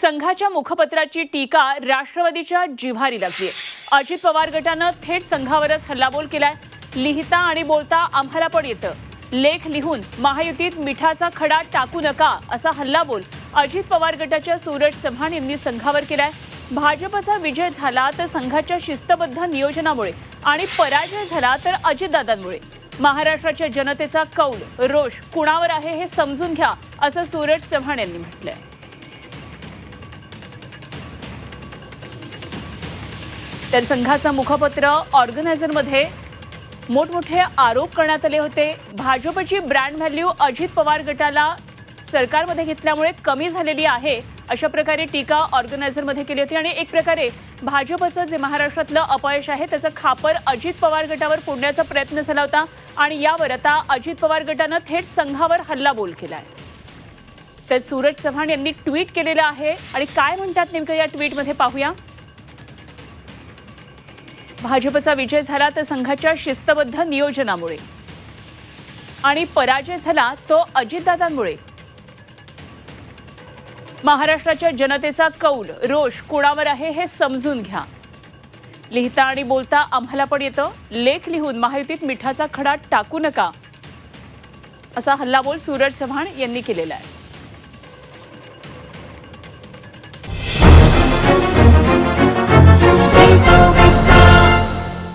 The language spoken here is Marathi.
संघाच्या मुखपत्राची टीका राष्ट्रवादीच्या जिव्हारी लागली. अजित पवार गटानं थेट संघावरच हल्लाबोल केलाय. लिहिता आणि बोलता आम्हाला पण येतं. लेख लिहून महायुतीत मिठाचा खडा टाकू नका असा हल्लाबोल अजित पवार गटाच्या सूरज चव्हाण यांनी संघावर केलाय. भाजपचा विजय झाला तर संघाच्या शिस्तबद्ध नियोजनामुळे आणि पराजय झाला तर अजितदादांमुळे. महाराष्ट्राच्या जनतेचा कौल रोष कुणावर आहे हे समजून घ्या असं सूरज चव्हाण यांनी म्हटलंय. तर संघाचं मुखपत्र ऑर्गनायझरमध्ये मोठमोठे आरोप करण्यात आले होते. भाजपची ब्रँड व्हॅल्यू अजित पवार गटाला सरकारमध्ये घेतल्यामुळे कमी झालेली आहे अशा प्रकारे टीका ऑर्गनायझरमध्ये केली होती. आणि एक प्रकारे भाजपचं जे महाराष्ट्रातलं अपयश आहे त्याचं खापर अजित पवार गटावर फोडण्याचा प्रयत्न झाला होता. आणि यावर आता अजित पवार गटानं थेट संघावर हल्लाबोल केलाय. तर सूरज चव्हाण यांनी ट्विट केलेलं आहे. आणि काय म्हणतात नेमकं या ट्विटमध्ये पाहूया. भाजपचा विजय झाला तर संघाच्या शिस्तबद्ध नियोजनामुळे. आणि पराजय झाला तो अजितदादांमुळे. महाराष्ट्राच्या जनतेचा कौल रोष कोणावर आहे हे समजून घ्या. लिहिता आणि बोलता आम्हाला पण येतं. लेख लिहून महायुतीत मिठाचा खडा टाकू नका. असा हल्लाबोल सूरज चव्हाण यांनी केलेला आहे.